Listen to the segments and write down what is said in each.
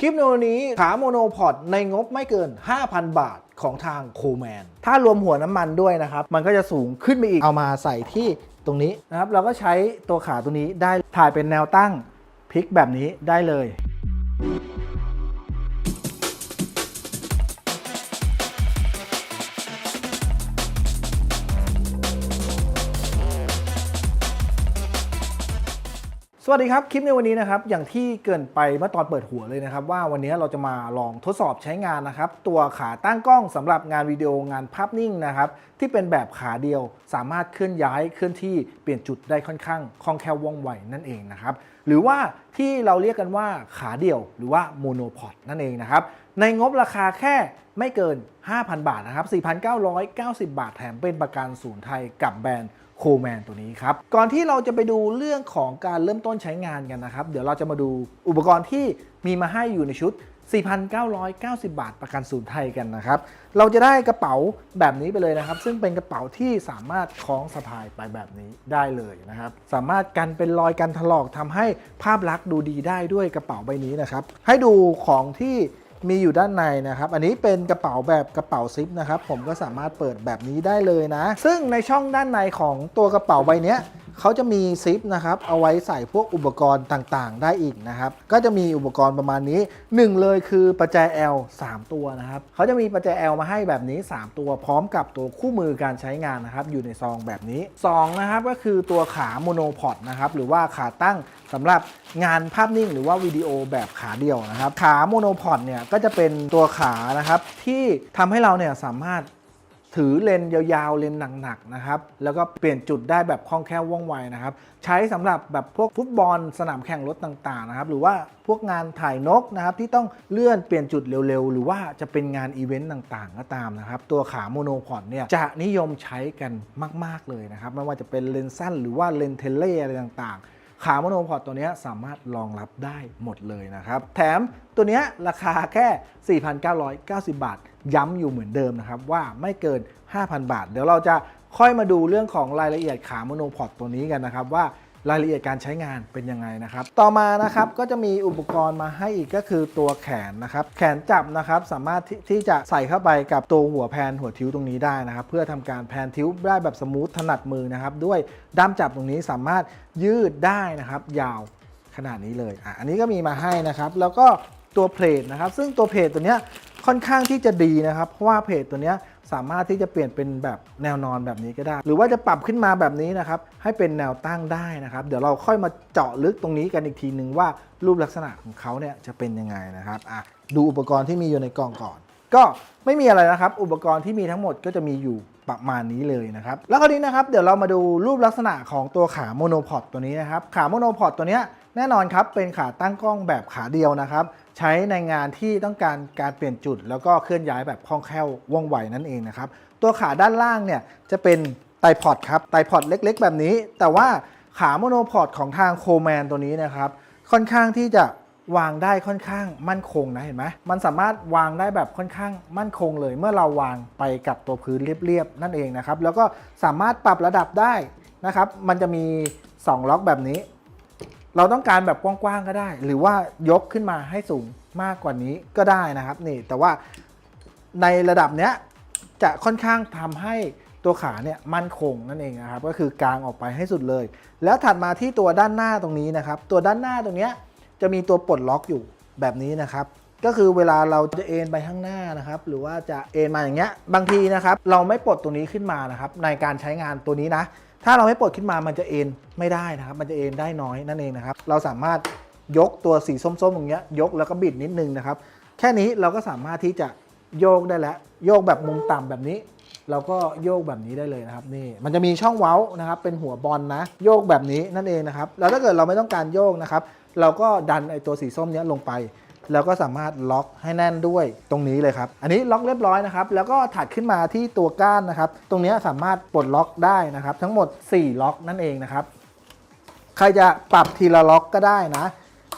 คลิปในวันนี้ขาโมโนพอดในงบไม่เกิน 5,000 บาทของทางโคแมน ถ้ารวมหัวน้ำมันด้วยนะครับ มันก็จะสูงขึ้นไปอีก เอามาใส่ที่ตรงนี้นะครับ เราก็ใช้ตัวขาตัวนี้ได้ถ่ายเป็นแนวตั้งพลิกแบบนี้ได้เลย สวัสดีครับ คลิปในวันนี้นะครับ อย่างที่เกินไปเมื่อตอนเปิดหัวเลยนะครับ ว่าวันนี้เราจะมาลองทดสอบใช้งานนะครับ ตัวขาตั้งกล้องสำหรับงานวิดีโองานภาพนิ่งนะครับ ที่เป็นแบบขาเดียวสามารถเคลื่อนย้ายเคลื่อนที่เปลี่ยนจุดได้ค่อนข้างคล่องแคล่วว่องไวนั่นเองนะครับ หรือว่าที่เราเรียกกันว่าขาเดียวหรือว่าโมโนพอดนั่นเองนะครับในงบราคาแค่ไม่เกิน 5,000 บาทนะครับ 4,990 บาทแถมเป็นประกันศูนย์ไทยกับแบรนด์ โคแมนตัวนี้ครับ ก่อนที่เราจะไปดูเรื่องของการเริ่มต้นใช้งานกันนะครับ เดี๋ยวเราจะมาดูอุปกรณ์ที่มีมาให้อยู่ในชุด 4,990 บาทประกันศูนย์ไทยกันนะครับ เราจะได้กระเป๋าแบบนี้ไปเลยนะครับ ซึ่งเป็นกระเป๋าที่สามารถคล้องสะพายไปแบบนี้ได้เลยนะครับ สามารถกันเป็นรอยกันถลอกทำให้ภาพลักษณ์ดูดีได้ด้วยกระเป๋าใบนี้นะครับ ให้ดูของที่ มีอยู่ด้านในนะครับ อันนี้เป็นกระเป๋าแบบกระเป๋าซิปนะครับ ผมก็สามารถเปิดแบบนี้ได้เลยนะ ซึ่งในช่องด้านในของตัวกระเป๋าใบนี้ เขาจะมีซิปนะครับเอาไว้ใส่พวกอุปกรณ์ต่างๆ ได้อีกนะครับ ก็จะมีอุปกรณ์ประมาณนี้ 1 เลยคือประแจ L 3 ตัวนะครับเขาจะมีประแจ L มาให้แบบนี้ 3 ตัวพร้อมกับตัวคู่มือการใช้งานนะครับ อยู่ในซองแบบนี้2นะครับก็คือตัวขาโมโนพอดนะครับหรือว่าขาตั้งสำหรับงานภาพนิ่งหรือว่าวิดีโอแบบขาเดียวนะครับ ขาโมโนพอดเนี่ยก็จะเป็นตัวขานะครับที่ทำให้เราเนี่ยสามารถ ถือเลนส์ยาวๆ เลนส์หนักๆนะครับ แล้วก็เปลี่ยนจุดได้แบบคล่องแคล่วว่องไวนะครับ ใช้สำหรับแบบพวกฟุตบอลสนามแข่งรถต่างๆนะครับ หรือว่าพวกงานถ่ายนกนะครับที่ต้องเลื่อนเปลี่ยนจุดเร็วๆ หรือว่าจะเป็นงานอีเวนต์ต่างๆ ก็ตามนะครับ ตัวขาโมโนพอดเนี่ยจะนิยมใช้กันมาก ๆเลยนะครับ ไม่ว่าจะเป็นเลนส์สั้นหรือว่าเลนส์เทเลอะไรต่างๆ ขาโมโนพอดตัวนี้สามารถรองรับได้หมดเลยนะครับ แถมตัวนี้ราคาแค่ 4,990 บาท ย้ำอยู่เหมือนเดิมนะครับ ว่าไม่เกิน 5,000 บาท เดี๋ยวเราจะค่อยมาดูเรื่องของรายละเอียดขาโมโนพอตตัวนี้กันนะครับว่า รายละเอียดการใช้งานเป็นยังไงนะครับ ต่อมานะครับก็จะมีอุปกรณ์มาให้อีกก็คือตัวแขนนะครับ แขนจับนะครับสามารถที่ที่จะใส่เข้าไปกับตัวหัวแพนหัวทิวตรงนี้ได้นะครับ เพื่อทำการแพนทิวได้แบบสมูทถนัดมือนะครับ ด้วยด้ามจับตรงนี้สามารถยืดได้นะครับ ยาวขนาดนี้เลยอะอันนี้ก็มีมาให้นะครับ แล้วก็ ตัวเพลทนะครับ ซึ่งตัวเพลทตัวเนี้ยค่อนข้างที่จะดีนะครับ เพราะว่าเพลทตัวนี้สามารถที่จะเปลี่ยนเป็นแบบแนวนอนแบบนี้ก็ได้ หรือว่าจะปรับขึ้นมาแบบนี้นะครับ ให้เป็นแนวตั้งได้นะครับ เดี๋ยวเราค่อยมาเจาะลึกตรงนี้กันอีกทีนึงว่ารูปลักษณะของเขาเนี่ยจะเป็นยังไงนะครับอะดูอุปกรณ์ที่มีอยู่ในกล่องก่อน ก็ไม่มีอะไรนะครับ อุปกรณ์ที่มีทั้งหมดก็จะมีอยู่ประมาณนี้เลยนะครับ แล้วคราวนี้นะครับ เดี๋ยวเรามาดูรูปลักษณะของตัวขาโมโนพอดตัวนี้นะครับ ขาโมโนพอดตัวเนี้ยแน่นอนครับเป็นขาตั้งกล้องแบบขาเดียวนะครับ ใช้ในงานที่ต้องการการเปลี่ยนจุด แล้วก็เคลื่อนย้ายแบบคล่องแคล่วว่องไวนั่นเองนะครับ ตัวขาด้านล่างเนี่ยจะเป็นไตพอดครับไตพอดเล็ก ๆ แบบนี้ แต่ว่าขาโมโนพอดของทางโคแมนตัวนี้นะครับ ค่อนข้างที่จะวางได้ค่อนข้างมั่นคงนะเห็นไหมมันสามารถวางได้แบบค่อนข้างมั่นคงเลย เมื่อเราวางไปกับตัวพื้นเรียบๆนั่นเองนะครับ แล้วก็สามารถปรับระดับได้นะครับ มันจะมี 2 ล็อกแบบนี้ เราต้องการแบบกว้างๆก็ได้ หรือว่ายกขึ้นมาให้สูงมากกว่านี้ก็ได้นะครับนี่แต่ว่าในระดับเนี้ยจะค่อนข้างทำให้ตัวขาเนี่ยมั่นคงนั่นเองนะครับ ก็คือกางออกไปให้สุดเลย แล้วถัดมาที่ตัวด้านหน้าตรงนี้นะครับ ตัวด้านหน้าตรงเนี้ยจะมีตัวปลดล็อกอยู่แบบนี้นะครับ ก็คือเวลาเราจะเอนไปข้างหน้านะครับ หรือว่าจะเอนมาอย่างเงี้ยบางทีนะครับ เราไม่ปลดตรงนี้ขึ้นมานะครับ ในการใช้งานตัวนี้นะ ถ้าเราไม่ปลดขึ้นมามันจะเอ็นไม่ได้นะครับ มันจะเอ็นได้น้อยนั่นเองนะครับ เราสามารถยกตัวสีส้มๆตรงเนี้ยยกแล้วก็บิดนิดนึงนะครับ แค่นี้เราก็สามารถที่จะโยกได้แล้ว โยกแบบมุมต่ำแบบนี้ เราก็โยกแบบนี้ได้เลยนะครับนี่มันจะมีช่องเว้านะครับ เป็นหัวบอลนะ โยกแบบนี้นั่นเองนะครับแล้วถ้าเกิดเราไม่ต้องการโยกนะครับ เราก็ดันไอตัวสีส้มเนี้ยลงไป แล้วก็สามารถล็อกให้แน่นด้วยตรงนี้เลยครับ อันนี้ล็อกเรียบร้อยนะครับ แล้วก็ถัดขึ้นมาที่ตัวก้านนะครับ ตรงนี้สามารถปลดล็อกได้นะครับ ทั้งหมด 4 ล็อกนั่นเองนะครับ ใครจะปรับทีละล็อกก็ได้นะ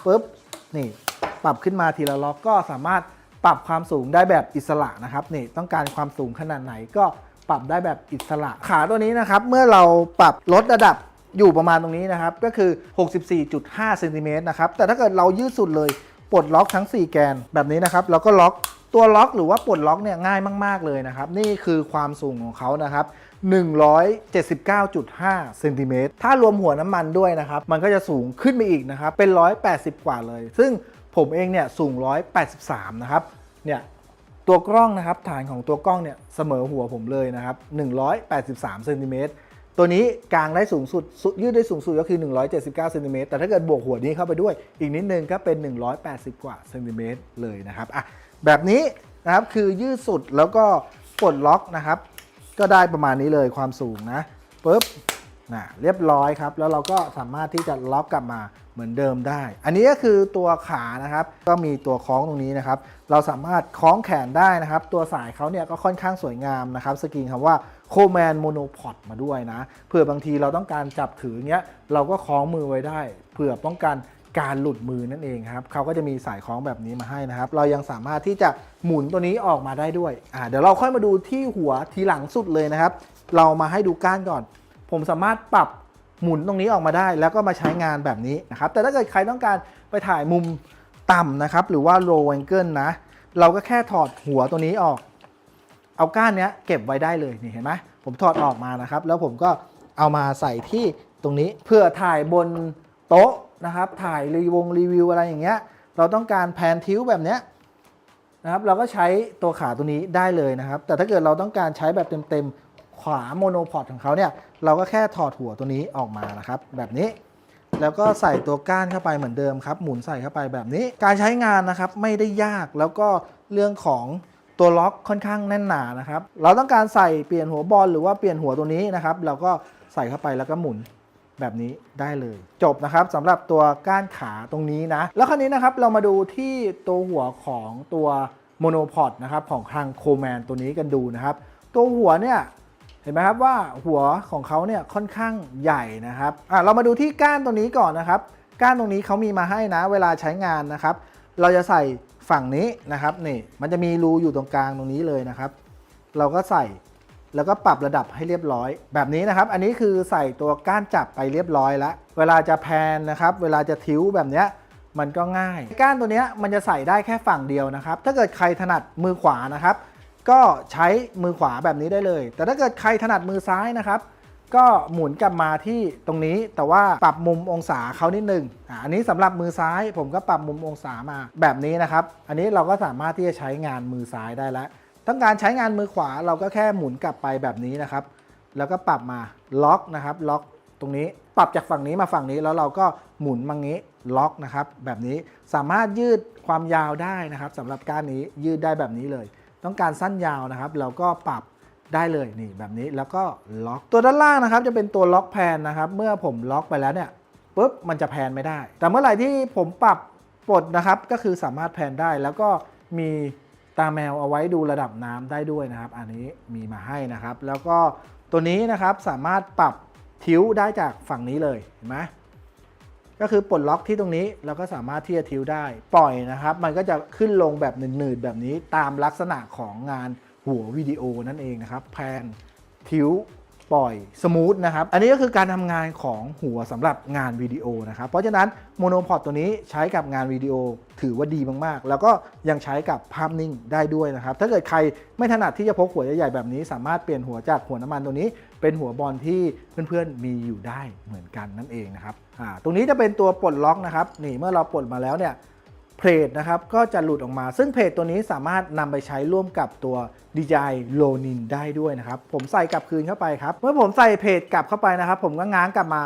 ปุ๊บนี่ปรับขึ้นมาทีละล็อกก็สามารถปรับความสูงได้แบบอิสระนะครับนี่ต้องการความสูงขนาดไหนก็ปรับได้แบบอิสระ ขาตัวนี้นะครับ เมื่อเราปรับลดระดับอยู่ประมาณตรงนี้นะครับ ก็คือ 64.5เซนติเมตรนะครับ แต่ถ้าเกิดเรายืดสุดเลย ปลดล็อกทั้ง 4 แกนแบบนี้นะครับแล้วก็ล็อกตัวล็อกหรือว่าปลดล็อกเนี่ยง่ายมาก ๆ เลยนะครับ นี่คือความสูงของเขานะครับ 179.5เซนติเมตรถ้ารวมหัวน้ำมันด้วยนะครับ มันก็จะสูงขึ้นไปอีกนะครับ เป็น 180 กว่าเลย ซึ่งผมเองเนี่ยสูง 183 นะครับ เนี่ยตัวกล้องนะครับฐานของตัวกล้องเนี่ยเสมอหัวผมเลยนะครับ 183เซนติเมตร ตัวนี้กลางได้สูงสุดสุด ยืดได้สูงสุดก็คือ 179เซนติเมตรแต่ถ้าเกิดบวกหัวนี้เข้าไปด้วย อีกนิดนึงก็เป็น 180 กว่าเซนติเมตรเลยนะครับอะแบบนี้นะครับคือยืดสุดแล้วก็ปลดล็อกนะครับ ก็ได้ประมาณนี้เลยความสูงนะปุ๊บนะเรียบร้อยครับ แล้วเราก็สามารถที่จะล็อกกลับมา เหมือนเดิมได้ อันนี้ก็คือตัวขานะครับ ก็มีตัวคล้องตรงนี้นะครับ เราสามารถคล้องแขนได้นะครับ ตัวสายเขาเนี่ยก็ค่อนข้างสวยงามนะครับ สกรีนคำว่าโคแมนโมโนพอดมาด้วยนะ เผื่อบางทีเราต้องการจับถือเงี้ย เราก็คล้องมือไว้ได้ เผื่อป้องกันการหลุดมือนั่นเองครับเขาก็จะมีสายคล้องแบบนี้มาให้นะครับ เรายังสามารถที่จะหมุนตัวนี้ออกมาได้ด้วยอ่าเดี๋ยวเราค่อยมาดูที่หัวทีหลังสุดเลยนะครับ เรามาให้ดูก้านก่อน ผมสามารถปรับ หมุนตรงนี้ออกมาได้ แล้วก็มาใช้งานแบบนี้นะครับ แต่ถ้าเกิดใครต้องการไปถ่ายมุมต่ำนะครับ หรือว่า low angle นะ เราก็แค่ถอดหัวตัวนี้ออก เอาก้านเนี้ยเก็บไว้ได้เลยนี่เห็นไหมผมถอดออกมานะครับ แล้วผมก็เอามาใส่ที่ตรงนี้เพื่อถ่ายบนโต๊ะนะครับ ถ่ายรีวงรีวิวอะไรอย่างเงี้ย เราต้องการแผนทิ้วแบบเนี้ยนะครับ เราก็ใช้ตัวขาตัวนี้ได้เลยนะครับ แต่ถ้าเกิดเราต้องการใช้แบบเต็มๆ ขวาโมโนพอดของเขาเนี่ยเราก็แค่ถอดหัวตัวนี้ออกมานะครับ แบบนี้ แล้วก็ใส่ตัวก้านเข้าไปเหมือนเดิมครับ หมุนใส่เข้าไปแบบนี้ การใช้งานนะครับไม่ได้ยากแล้วก็เรื่องของตัวล็อกค่อนข้างแน่นหนานะครับ เราต้องการใส่เปลี่ยนหัวบอลหรือว่าเปลี่ยนหัวตัวนี้นะครับ เราก็ใส่เข้าไปแล้วก็หมุนแบบนี้ได้เลย จบนะครับสำหรับตัวก้านขาตรงนี้นะ แล้วคราวนี้นะครับเรามาดูที่ตัวหัวของตัวโมโนพอดนะครับของทางโคแมนตัวนี้กันดูนะครับ ตัวหัวเนี่ย ห็นไหมครับว่าหัวของเขาเนี่ยค่อนข้างใหญ่นะครับอะเรามาดูที่ก้านตรงนี้ก่อนนะครับก้านตรงนี้เขามีมาให้นะเวลาใช้งานนะครับ เราจะใส่ฝั่งนี้นะครับนี่มันจะมีรูอยู่ตรงกลางตรงนี้เลยนะครับ เราก็ใส่แล้วก็ปรับระดับให้เรียบร้อย แบบนี้นะครับ อันนี้คือใส่ตัวก้านจับไปเรียบร้อยแล้ว เวลาจะแพนนะครับ เวลาจะทิ้วแบบนี้มันก็ง่าย ก้านตัวนี้มันจะใส่ได้แค่ฝั่งเดียวนะครับ ถ้าเกิดใครถนัดมือขวานะครับ ก็ใช้มือขวาแบบนี้ได้เลย แต่ถ้าเกิดใครถนัดมือซ้ายนะครับ ก็หมุนกลับมาที่ตรงนี้แต่ว่าปรับมุมองศาเขานิดนึงอะอันนี้สำหรับมือซ้ายผมก็ปรับมุมองศามาแบบนี้นะครับ อันนี้เราก็สามารถที่จะใช้งานมือซ้ายได้แล้วต้องการใช้งานมือขวาเราก็แค่หมุนกลับไปแบบนี้นะครับ แล้วก็ปรับมาล็อกนะครับ ล็อกตรงนี้ปรับจากฝั่งนี้มาฝั่งนี้แล้วเราก็หมุนมังนี้ล็อกนะครับ แบบนี้สามารถยืดความยาวได้นะครับสำหรับก้านนี้ยืดได้แบบนี้เลย ต้องการสั้นยาวนะครับ เราก็ปรับได้เลยนี่แบบนี้แล้วก็ล็อกตัวด้านล่างนะครับ จะเป็นตัวล็อกแพนนะครับ เมื่อผมล็อกไปแล้วเนี่ยปุ๊บมันจะแพนไม่ได้ แต่เมื่อไหร่ที่ผมปรับปลดนะครับก็คือสามารถแพนได้แล้วก็มีตาแมวเอาไว้ดูระดับน้ำได้ด้วยนะครับ อันนี้มีมาให้นะครับ แล้วก็ตัวนี้นะครับสามารถปรับทิวได้จากฝั่งนี้เลยเห็นไหม ก็คือปลดล็อกที่ตรงนี้เราก็สามารถที่จะทิวได้ ปล่อยนะครับ มันก็จะขึ้นลงแบบหนืดๆแบบนี้ตามลักษณะของงานหัววิดีโอนั่นเองนะครับแพนทิว ปล่อยสมูทนะครับ อันนี้ก็คือการทำงานของหัวสำหรับงานวิดีโอนะครับ เพราะฉะนั้นโมโนพอดตัวนี้ใช้กับงานวิดีโอถือว่าดีมากๆ แล้วก็ยังใช้กับภาพนิ่งได้ด้วยนะครับ ถ้าเกิดใครไม่ถนัดที่จะพกหัวใหญ่ๆแบบนี้ สามารถเปลี่ยนหัวจากหัวน้ำมันตัวนี้ เป็นหัวบอลที่เพื่อนๆมีอยู่ได้เหมือนกันนั่นเองนะครับตรงนี้จะเป็นตัวปลดล็อกนะครับนี่เมื่อเราปลดมาแล้วเนี่ย เพลทนะครับก็จะหลุดออกมา ซึ่งเพลทตัวนี้สามารถนำไปใช้ร่วมกับตัว DJI Ronin ได้ด้วยนะครับผมใส่กลับคืนเข้าไปครับเมื่อผมใส่เพลทกลับเข้าไปนะครับ ผมก็ง้างกลับมา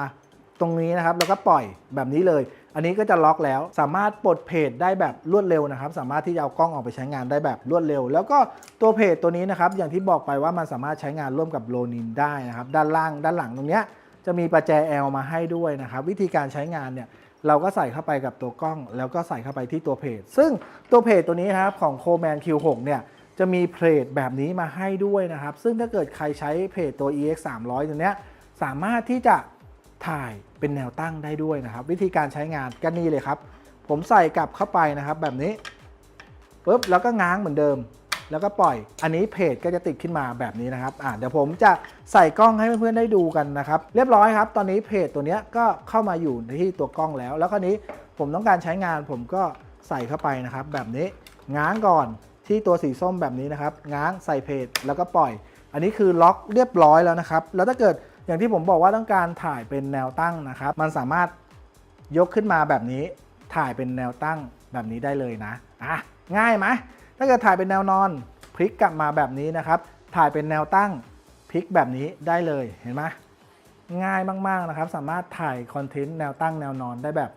ตรงนี้นะครับแล้วก็ปล่อยแบบนี้เลย อันนี้ก็จะล็อกแล้วสามารถปลดเพจได้แบบรวดเร็วนะครับ สามารถที่จะเอากล้องออกไปใช้งานได้แบบรวดเร็ว แล้วก็ตัวเพจตัวนี้นะครับ อย่างที่บอกไปว่ามันสามารถใช้งานร่วมกับโ o นินได้นะครับ ด้านล่างด้านหลังตรงเนี้ยจะมีประแจ L มาให้ด้วยนะครับ วิธีการใช้งานเนี่ย เราก็ใส่เข้าไปกับตัวกล้อง แล้วก็ใส่เข้าไปที่ตัวเพจ ซึ่งตัวเพจตัวนี้ครับของ c o m a n Q6 เนี่ยจะมีเพจแบบนี้มาให้ด้วยนะครับ ซึ่งถ้าเกิดใครใช้เพจตัว EX 300ตัวเนี้ยสามารถที่จะถ่ายเป็นแนวตั้งได้ด้วยนะครับ วิธีการใช้งานก็นี่เลยครับ ผมใส่กลับเข้าไปนะครับแบบนี้ปุ๊บแล้วก็ง้างเหมือนเดิม แล้วก็ปล่อย อันนี้เพจก็จะติดขึ้นมาแบบนี้นะครับอ่าเดี๋ยวผมจะใส่กล้องให้เพื่อนๆได้ดูกันนะครับ เรียบร้อยครับ ตอนนี้เพจตัวเนี้ยก็เข้ามาอยู่ในที่ตัวกล้องแล้ว แล้วคราวนี้ผมต้องการใช้งานผมก็ใส่เข้าไปนะครับ แบบนี้ง้างก่อนที่ตัวสีส้มแบบนี้นะครับ ง้างใส่เพจแล้วก็ปล่อย อันนี้คือล็อกเรียบร้อยแล้วนะครับ แล้วถ้าเกิดอย่างที่ผมบอกว่าต้องการถ่ายเป็นแนวตั้งนะครับ มันสามารถยกขึ้นมาแบบนี้ถ่ายเป็นแนวตั้งแบบนี้ได้เลยนะอะง่ายไหม ถ้าเกิดถ่ายเป็นแนวนอนพลิกกลับมาแบบนี้นะครับ ถ่ายเป็นแนวตั้งพลิกแบบนี้ได้เลยเห็นไหมง่ายมาก ๆ นะครับ สามารถถ่ายคอนเทนต์แนวตั้งแนวนอนได้แบบ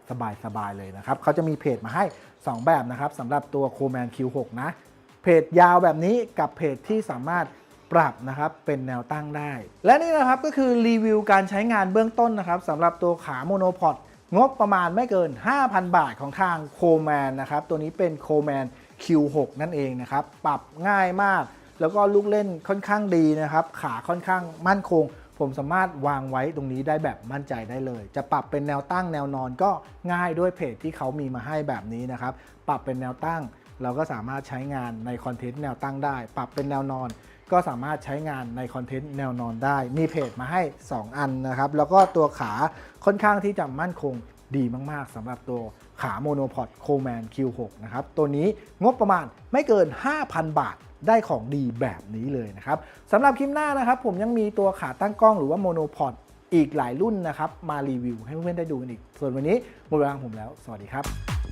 สบาย ๆ เลยนะครับ เขาจะมีเพจมาให้ 2 แบบนะครับสำหรับตัว c o m a n Q6 นะ เพจยาวแบบนี้กับเพจที่สามารถปรับนะครับเป็นแนวตั้งได้ และนี่นะครับก็คือรีวิวการใช้งานเบื้องต้นนะครับสำหรับตัวขาโมโนพอดงบประมาณไม่เกิน 5,000 บาทของทาง c o m a n นะครับ ตัวนี้เป็น c o m a n Q6 นั่นเองนะครับ ปรับง่ายมาก แล้วก็ลูกเล่นค่อนข้างดีนะครับ ขาค่อนข้างมั่นคง ผมสามารถวางไว้ตรงนี้ได้แบบมั่นใจได้เลย จะปรับเป็นแนวตั้งแนวนอนก็ง่ายด้วยเพจที่เขามีมาให้แบบนี้นะครับ ปรับเป็นแนวตั้ง เราก็สามารถใช้งานในคอนเทนต์แนวตั้งได้ ปรับเป็นแนวนอน ก็สามารถใช้งานในคอนเทนต์แนวนอนได้ มีเพจมาให้ 2 อันนะครับ แล้วก็ตัวขาค่อนข้างที่จะมั่นคงดีมาก ๆสำหรับตัว ขาโมโนพอดโคแมน Q6 นะครับ ตัวนี้งบประมาณไม่เกิน 5,000 บาทได้ของดีแบบนี้เลยนะครับสำหรับคลิปหน้านะครับ ผมยังมีตัวขาตั้งกล้องหรือว่าโมโนพอดอีกหลายรุ่นนะครับ มารีวิวให้เพื่อนๆได้ดูกันอีก ส่วนวันนี้หมดเวลาของผมแล้ว สวัสดีครับ